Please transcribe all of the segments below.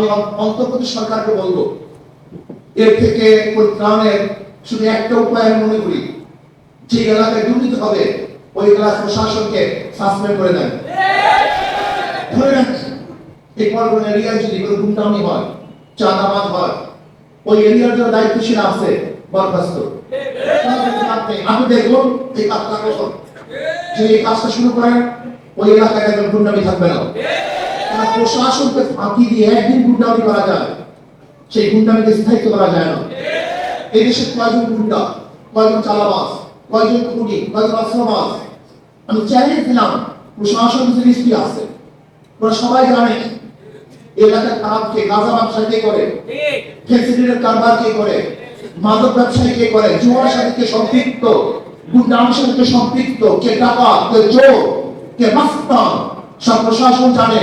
আমি অন- অন্তর্বর্তী সরকারকে বলব, এর থেকে শুধু একটা উপায় আমি মনে করি, যে এলাকায় দুর্নীতি হবে, ওই এলাকার প্রশাসনকে সাসপেন্ড করে দেন। যদি হয় হয়, ওই এরিয়ার জন্য আছে দেখুন এই কাজটা শুরু করেন, ওই এলাকায় থাকবে না। কারণ প্রশাসনকে ফাঁকি দিয়ে একদিন গুন্ডামি করা যায়। সেই গুন্ডামিকে স্থায়িত্ব করা যায় না। এই কয়জন গুন্ডা, কয়জন চালাবাস কয়জন খুনি, কয়জন অস্ত্রবাস আমি চ্যালেঞ্জ দিলাম, প্রশাসন আছে। ওরা সবাই জানে এলাকার খারাপ কে, গাঁজা ব্যবসা কে করে? কারবার কে করে? মাদক ব্যবসায়ী কে করে? জুয়ার সাথে কে সম্পৃক্ত? গুন্ডামের সাথে সম্পৃক্ত? কে টাকা কে চোর? কে সব প্রশাসন জানে।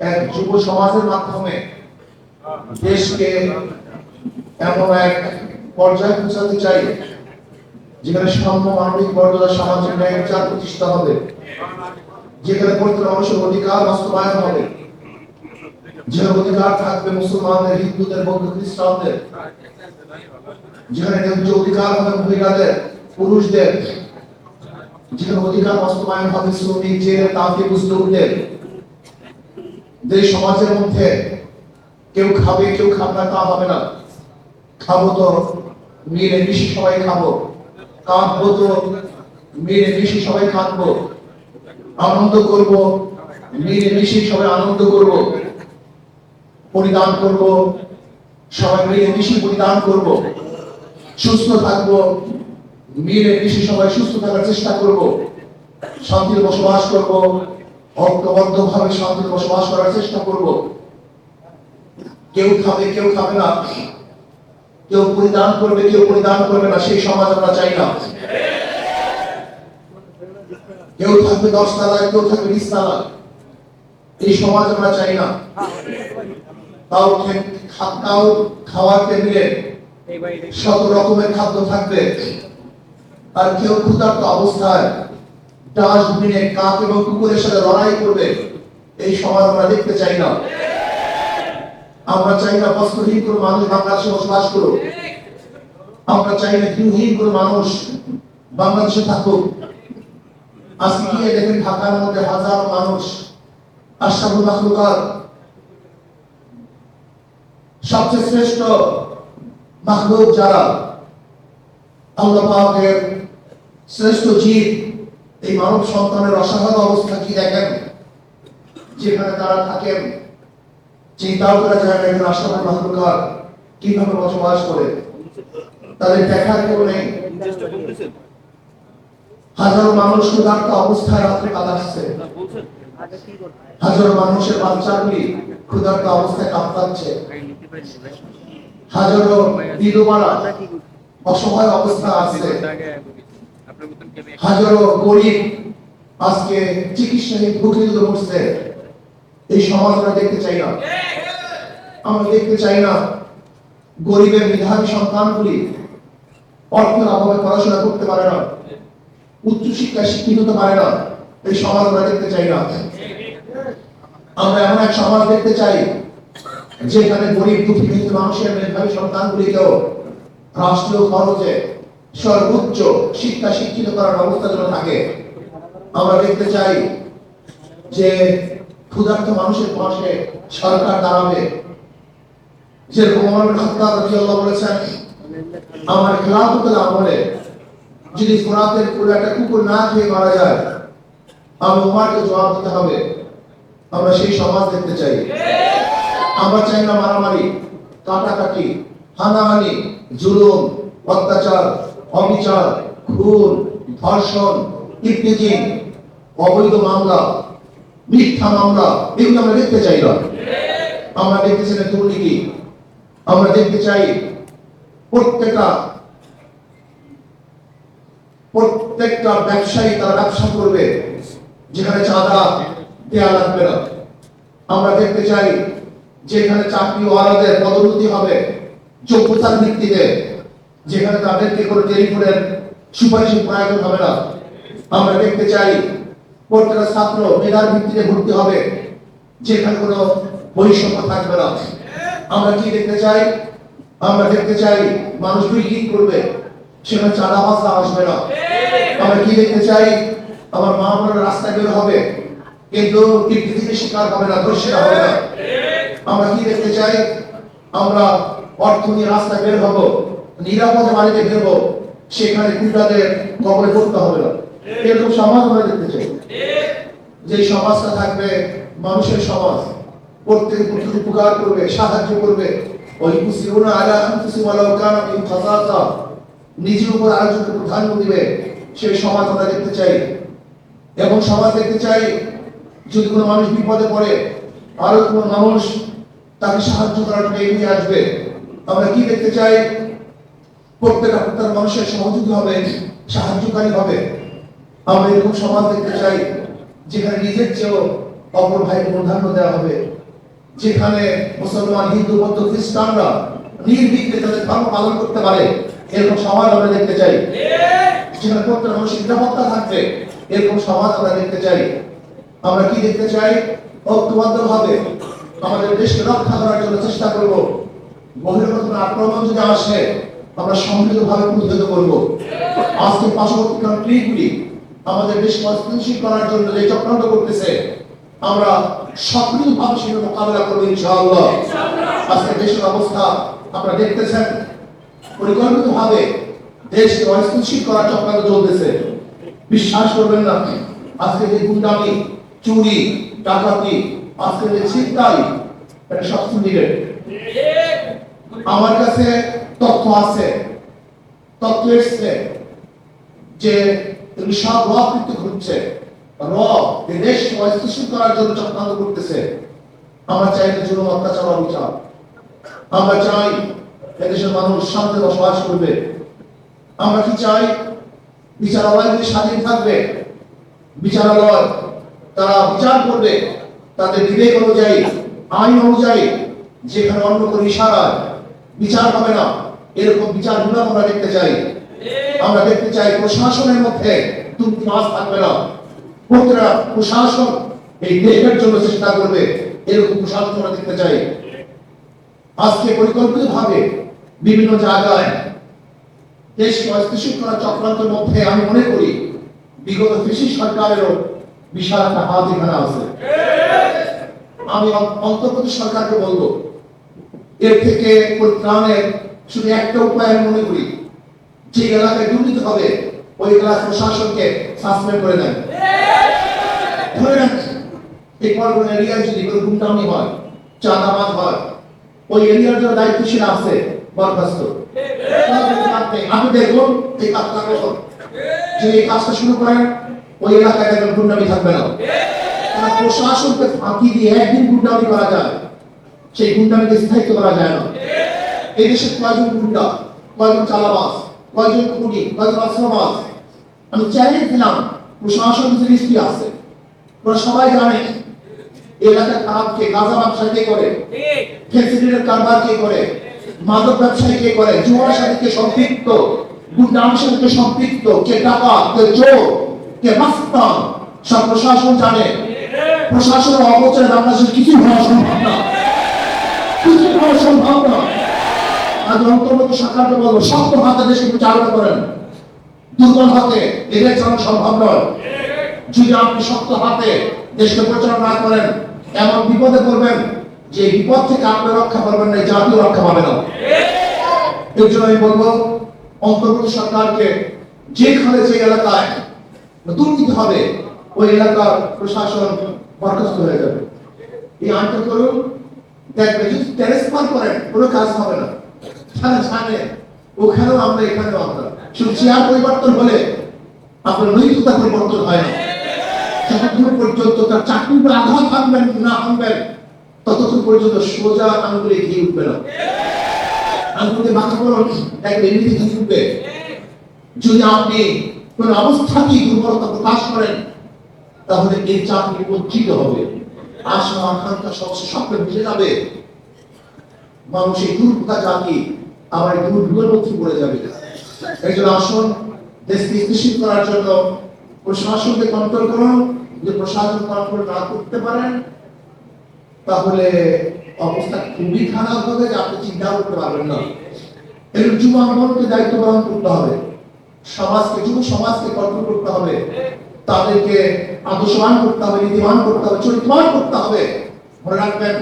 এক যুব সমাজের মাধ্যমে দেশকে এমন এক পর্যায়ে পৌঁছাতে চাই, যেখানে সাম্য মানবিক মর্যাদা সামাজিক ন্যায় বিচার প্রতিষ্ঠা হবে, যেখানে প্রত্যেক মানুষের অধিকার বাস্তবায়ন হবে যে অধিকার থাকবে মুসলমানদের, হিন্দুদের, বৌদ্ধ খ্রিস্টানদের, যেখানে ন্যায্য অধিকার হবে মহিলাদের পুরুষদের, যেখানে অধিকার বাস্তবায়ন হবে শ্রমিক, জেলে, তাঁতি বুঝদৌরদের যে সমাজের মধ্যে কেউ খাবে কেউ খাবে না, তা হবে না। খাব তো মিলে মিশি সবাই খাব। কাঁদবো তো মিলে মিশি সবাই কাঁদবো। আনন্দ করব মিলে মিশে সবাই আনন্দ করব। পরিধান করব, সবাই মিলে মিশে পরিধান করব। সুস্থ থাকব মিলে মিশি সবাই সুস্থ থাকার চেষ্টা করব। শান্তির বসবাস করব। ঐক্যবদ্ধ ভাবে শান্তির বসবাস করার চেষ্টা করব। কেউ খাবে কেউ খাবে না। কেউ পরিধান করবে, কেউ পরিধান করবে না, সেই সমাজ আমরা চাই না। কেউ থাকবে দশ তালায় কেউ থাকবে বিশ তালায় এই সমাজ আমরা চাই না। তাও তাও খাওয়ার টেবিলে শত রকমের খাদ্য থাকবে। আর কেউ ক্ষুধার্ত অবস্থায় ডাস্টবিনে কাক এবং কুকুরের সাথে লড়াই করবে, এই সমাজ আমরা দেখতে চাই না। আমরা চাই না বস্ত্রহীন কোনো মানুষ বাংলাদেশে বসবাস করুক। আমরা চাই না গৃহহীন কোনো মানুষ বাংলাদেশে থাকুক। আজকে গিয়ে দেখেন ঢাকার মধ্যে হাজারো মানুষ, আশরাফুল মাখলুকাত সবচেয়ে শ্রেষ্ঠ মাহলুক যারা, আল্লাহ পাকের শ্রেষ্ঠ জীব এই মানব সন্তানের অসাধারণ অবস্থা কি দেখেন? যেখানে তারা থাকেন চিন্তাও করা যায় না একজন কীভাবে বসবাস করে তাদের দেখার কেউ নেই। হাজারো মানুষ অবস্থায় রাত্রে কাটাচ্ছে হাজারো মানুষের বাচ্চাগুলি ক্ষুধার্ত অবস্থায় কাঁপাচ্ছে হাজারো অসহায় অবস্থা আছে। হাজারো গরিব আজকে চিকিৎসাহীন পড়ছে এই সমাজ আমরা দেখতে চাই না। আমরা দেখতে চাই না গরিবের মেধাবী সন্তানগুলি অর্থের অভাবে পড়াশোনা করতে পারে না, উচ্চ শিক্ষায় শিক্ষিত হতে পারে না। এই সমাজ আমরা দেখতে চাই না। আমরা এমন এক সমাজ দেখতে চাই যেখানে গরিব, দুঃখী মানুষের মেধাবী সন্তানগুলিকেও রাষ্ট্রীয় খরচে সর্বোচ্চ শিক্ষা শিক্ষিত করার ব্যবস্থা যেন থাকে, আমরা দেখতে চাই যে ক্ষুধার্ত মানুষের পাশে সরকার দাঁড়াবে। যেরকম বলেছেন, আমার খেলাফতের আমলে যদি ফোরাতের পুরো একটা কুকুর না খেয়ে মারা যায়, আমি উমারকে জবাব দিতে হবে। আমরা সেই সমাজ দেখতে চাই। আমরা চাই না মারামারি, কাটাকাটি, হানাহানি, জুলুম, অত্যাচার অবিচার, খুন, ধর্ষণ ইত্যাদি অবৈধ মামলা, মিথ্যা মামলা, এগুলো আমরা দেখতে চাই না। আমরা দেখতে চাই না দুর্নীতি। আমরা দেখতে চাই প্রত্যেকটা প্রত্যেকটা ব্যবসায়ী তারা ব্যবসা করবে, যেখানে চাঁদা দেয়া লাগবে না। আমরা দেখতে চাই যেখানে চাকরি ওয়ালাদের পদোন্নতি হবে, যোগ্যতার ভিত্তিতে। যেখানে তাদেরকে কোনো টেলিফোনের সুপারিশের প্রয়োজন হবে না। আমরা দেখতে চাই প্রত্যেকটা ছাত্র মেধার ভিত্তিতে ভর্তি হবে, যেখানে কোনো বৈষম্য থাকবে না। আমরা কি দেখতে চাই? আমরা দেখতে চাই, মানুষ বিল্ডিং করবে, সেখানে চাঁদা বাসা আসবে না। আমরা কি দেখতে চাই? আমার মা বোনেরা রাস্তা বের হবে, কিন্তু শিকার হবে না, দোষীরা হবে না। আমরা কি দেখতে চাই? আমরা অর্থ নিয়ে রাস্তায় বের হব নিরাপদে বাড়িতে ফিরবো, সেখানে কুটাদের কবলে পড়তে হবে না। এরকম সমাজ আমরা দেখতে চাই। যে সমাজটা থাকবে, মানুষের সমাজ, প্রত্যেক প্রত্যেক উপকার করবে, সাহায্য করবে। ওই কুসিরুনা আলা আনফুসিহিম ওয়ালাউ কানা বিহিম খাসাসা, নিজের উপর আরেকজনকে প্রাধান্য দিবে। সেই সমাজ আমরা দেখতে চাই। এবং সমাজ দেখতে চাই, যদি কোনো মানুষ বিপদে পড়ে, আরও কোনো মানুষ তাকে সাহায্য করার জন্য এগিয়ে আসবে, আমরা কি দেখতে চাই? প্রত্যেক মানুষের সহযোগী হবে, সাহায্যকারী হবে। আমরা এরকম সমাজ দেখতে চাই, যেখানে নিজের চেয়েও অপর ভাইকে প্রাধান্য দেওয়া হবে। যেখানে মুসলমান, হিন্দু, বৌদ্ধ, খ্রিস্টানরা নির্বিঘ্নে তাদের ধর্ম পালন করতে পারে, এরকম সমাজ আমরা দেখতে চাই। যেখানে প্রত্যেক মানুষের নিরাপত্তা থাকবে, এরকম সমাজ আমরা দেখতে চাই। আমরা কি দেখতে চাই? ঐক্যবদ্ধ ভাবে আমাদের দেশকে রক্ষা করার জন্য চেষ্টা করব। বহির্গত আক্রমণ যদি আসে আমরা সম্মিলিত ভাবে প্রতিহত করব। আজকে পার্শ্ববর্তী কান্ট্রিগুলি আমাদের দেশকে অস্থিতিশীল করার জন্য যে চক্রান্ত করতেছে, আমরা সক্রিয় ভাবে সেটা মোকাবেলা করব ইনশাআল্লাহ। আজকে দেশের অবস্থা আপনারা দেখতেছেন পরিকল্পিত ভাবে দেশকে অস্থিতিশীল করার চক্রান্ত চলতেছে। বিশ্বাস করবেন না আজকে যে গুন্ডামি, চুরি, ডাকাতি আজকে যে ছিনতাই, এটা সব সিন্ডিকেট আমার কাছে তথ্য আছে। তথ্য এসছে যে সব র এই দেশকে অস্থিতিশীল করার জন্য চক্রান্ত করতেছে। আমরা চাই জুলুম, অত্যাচার, অবিচার। আমরা চাই এদেশের মানুষ শান্তি বসবাস করবে। আমরা কি চাই? বিচারালয়গুলি স্বাধীন থাকবে, বিচারালয় তারা বিচার করবে, তাদের বিবেক অনুযায়ী, আইন অনুযায়ী, যেখানে অন্য কোনো ইশারায় বিচার হবে না। এরকম বিচারগুলো আমরা দেখতে চাই। আমরা দেখতে চাই প্রশাসনের মধ্যে দুর্নীতি মাছ থাকবে না। প্রত্যেকটা প্রশাসন এই দেশের জন্য চেষ্টা করবে, এরকম প্রশাসন আমরা দেখতে চাই। আজকে পরিকল্পিত ভাবে বিভিন্ন জায়গায় দেশকে অস্থিতিশীল চক্রান্তের মধ্যে আমি মনে করি, বিগত কৃষি সরকারেরও বিশাল একটা হাত এখানে আছে। আমি অন- অন্তর্বর্তী সরকারকে বলব, এর থেকে পরিত্রাণের শুধু একটা উপায় আমি মনে করি, যে এলাকায় দুর্নীতি হবে, ওই এলাকার প্রশাসনকে সাসপেন্ড করে দেন। ধরে নেন এই এরিয়ায় যদি কোনো হয় চাঁদাবাদ হয়, ওই এরিয়ার যারা দায়িত্বশীল আছে বরখাস্ত। দেখুন, এই কাজটা করুন এই কাজটা শুরু করেন, ওই এলাকায় দেখবেন গুন্ডামি থাকবে না। প্রশাসনকে ফাঁকি দিয়ে একদিন গুন্ডামি করা যায়, সেই গুন্ডামিকে স্থায়িত্ব করা যায় না। এই কয়জন গুন্ডা, কয়জন চালাবাস কয়জন খুনি, কয়জন অস্ত্রবাস আমি চ্যালেঞ্জ দিলাম, প্রশাসন যে আছে, ওরা সবাই জানে এলাকার খারাপ কে, গাঁজা ব্যবসা কে করে কারবার কে করে, মাদক ব্যবসায়ী কে করে, জুয়ার সাথে কে সম্পৃক্ত সাথে সম্পৃক্ত, কে টাকা কে চোর, কে সব প্রশাসন জানে। প্রশাসনের অবচয় বাংলাদেশের কিছু হওয়া সম্ভব না। কিছু হওয়া সম্ভব না। আজ অন্তর্বর্তী সরকারকে বলব শক্ত হাতে দেশকে পরিচালনা করেন। দুর্বল হাতে এদের চালানো সম্ভব নয়। যদি আপনি শক্ত হাতে দেশকে পরিচালনা করেন, এমন বিপদে পড়বেন যে বিপদ থেকে আপনি রক্ষা পাবেন না জাতীয় রক্ষা পাবে না। এর জন্য আমি বলব, অন্তর্বর্তী সরকারকে যেখানে যে এলাকায় দুর্নীতি হবে, ওই এলাকার প্রশাসন বরখাস্ত হয়ে যাবে। এই আইনটা করুন দেখবে যদি ট্রান্সফার করেন, কোনো কাজ হবে না। ছাড়ে ছাড়ে ওখানেও আমরা এখানেও আমরা। শুধু চেয়ার পরিবর্তন হলে আপনার নৈতিকতা পরিবর্তন হয় যতক্ষণ পর্যন্ত তার চাকরির আঘাত হানবেন না হানবেন, ততক্ষণ পর্যন্ত সোজা আঙ্গুলে ঘি উঠবে না। আঙ্গুলে মাথা করুন এক এমনিতে ঘি উঠবে। যদি আপনি কোন অবস্থাতেই দুর্বলতা প্রকাশ করেন, তাহলে এই চাকরি বঞ্চিত হবে। আশা আকাঙ্ক্ষা সমস্ত স্বপ্ন মিলে যাবে। মানুষ এই দুর্ভোগা জাতি আবার এই দুর্ভোগের মধ্যে পড়ে যাবে। এই জন্য আসুন, দেশকে স্থিতিশীল করার জন্য প্রশাসনকে কন্ট্রোল করুন। যদি প্রশাসন কন্ট্রোল না করতে পারেন, তাহলে অবস্থা খুবই খারাপ হবে, যে আপনি চিন্তা করতে পারবেন না। এর যুব আন্দোলনকে দায়িত্ব পালন করতে হবে। সমাজকে, যুব সমাজকে কন্ট্রোল করতে হবে। তাদেরকে আদর্শবান করতে হবে, নীতিবান করতে হবে, চরিত্রবান করতে হবে। মনে রাখবেন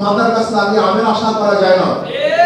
মাদার গাছ লাগিয়ে আমের আশা করা যায় না।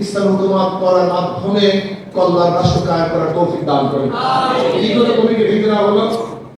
ইসলাম হুকুমত করার মাধ্যমে কল্যাণ রাষ্ট্র কায়েম করার তৌফিক দান করেন। এই কথা হলো?